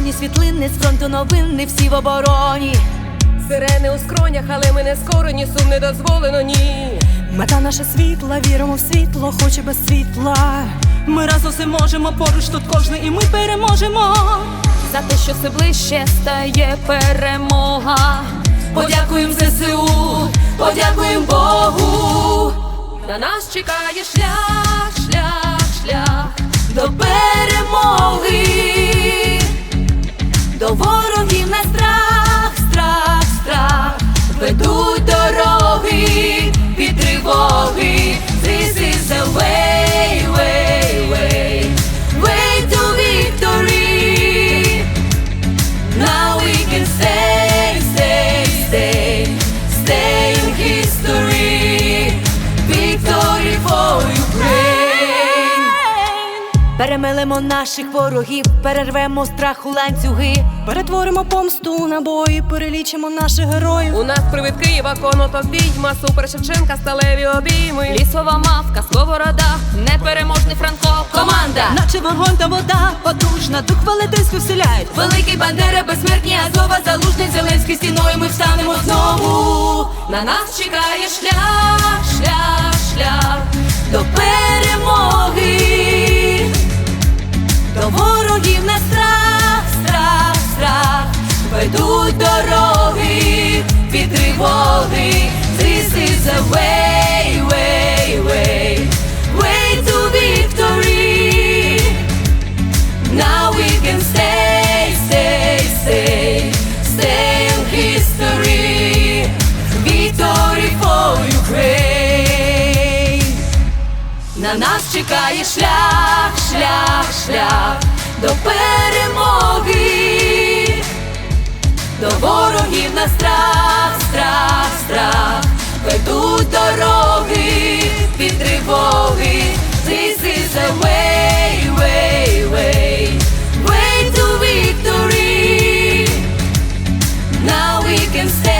Червоні світлини з фронту новини, всі в обороні. Сирени у скронях, але ми не скорені, сум не дозволено, ні. Мета наша світла, віримо в світло, хоч і без світла. Ми разом все можемо, поруч тут кожний, і ми переможемо. За те, що все ближче стає перемога. Подякуємо ЗСУ, подякуємо Богу. На нас чекає шлях, шлях, шлях. до перемоги, Перемелемо наших ворогів, перервемо страх у ланцюги. Перетворимо помсту на бої, перелічимо наших героїв. У нас привид Києва, конотоп відьма, супер Шевченка, сталеві обійми. Лісова мавка, сковорода, непереможний Франко, команда. Наче вогонь та вода, потужна, дух велетенський вселяють. Великий Бандера, безсмертні Азова, залужний Зеленський стіною ми встанемо знову. На нас чекає шлях, шлях, шлях ведуть дороги від тривоги. This is the way, way, way, way to victory. Now we can stay, stay, stay, stay in history. Victory for Ukraine. На нас чекає шлях, шлях, шлях до перемоги, до ворогів на страх, страх, страх, ведуть дороги під тривоги, This is the way, way, way, way to victory. Now we can stay.